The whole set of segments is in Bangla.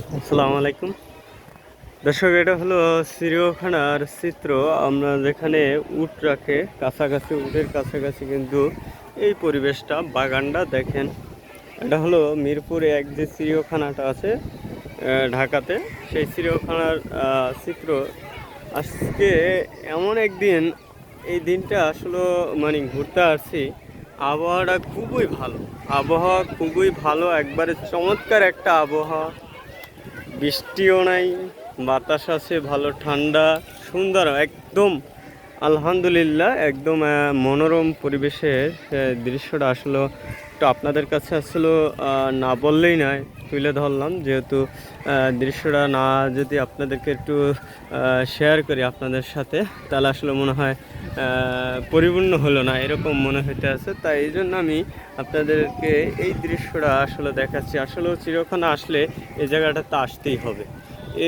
আসসালামু আলাইকুম। দর্শক, এটা হলো চিড়িয়াখানার চিত্র। আমরা যেখানে উট রাখে, কাছাকাছি উটের কাছাকাছি কিন্তু এই পরিবেশটা, বাগানটা দেখেন। এটা হলো মিরপুরে এক যে চিড়িয়াখানাটা আছে ঢাকাতে, সেই চিড়িয়াখানার চিত্র। আজকে এমন একদিন, এই দিনটা আসলে মানে ঘুরতে আসছি, আবহাওয়াটা খুবই ভালো। আবহাওয়া খুবই ভালো, একবারে চমৎকার একটা আবহাওয়া। বৃষ্টিও নাই, বাতাস আছে, ভালো ঠান্ডা, সুন্দর, একদম, আলহামদুলিল্লাহ, একদম মনোরম পরিবেশের দৃশ্যটা আসলো। একটু আপনাদের কাছে আসলে না বললেই নয়, তুলে ধরলাম, যেহেতু দৃশ্যটা না যদি আপনাদেরকে একটু শেয়ার করি আপনাদের সাথে, তাহলে আসলে মনে হয় পরিপূর্ণ হলো না, এরকম মনে হইতে আছে। তাই এই জন্য আমি আপনাদেরকে এই দৃশ্যটা আসলে দেখাচ্ছি। আসলে চিরখানা আসলে এই জায়গাটাতে আসতেই হবে।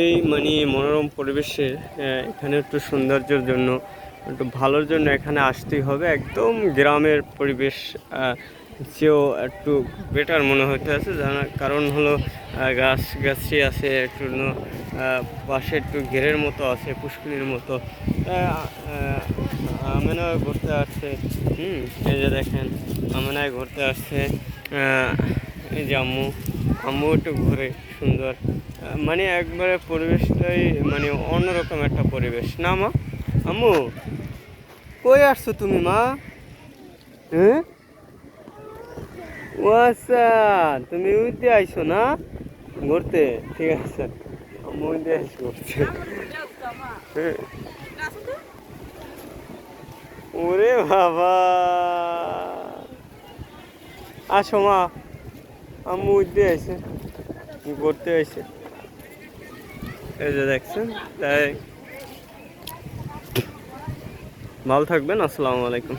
এই মানে মনোরম পরিবেশে এখানে একটু সৌন্দর্যের জন্য, একটু ভালোর জন্য এখানে আসতেই হবে। একদম গ্রামের পরিবেশ চেয়েও একটু বেটার মনে হতে আছে জানা কারণ হলো গাছ গাছই আছে একটু পাশে একটু ঘেরের মতো আছে পুষ্করির মতো। আমেনা ঘুরতে আসছে। হুম, এই যে দেখেন আমেনায় ঘুরতে আসছে। এই যে আম্মু আম্মু একটু ঘুরে, সুন্দর। মানে একবারে পরিবেশটাই মানে অন্যরকম একটা পরিবেশ। না, মা? আম্মু, কই আসছো তুমি, মা? হ্যাঁ? ও আচ্ছা তুমি উইতে আইছো না? ঘুরতে। ঠিক আছে। উইতে আইসো ঘুরতে। ওরে বাবা। আসো মা। আম্মু উইতে আইছে ঘুরতে আইছে এই যে দেখছেন, তাই। ভালো থাকবেন, আসসালামু আলাইকুম।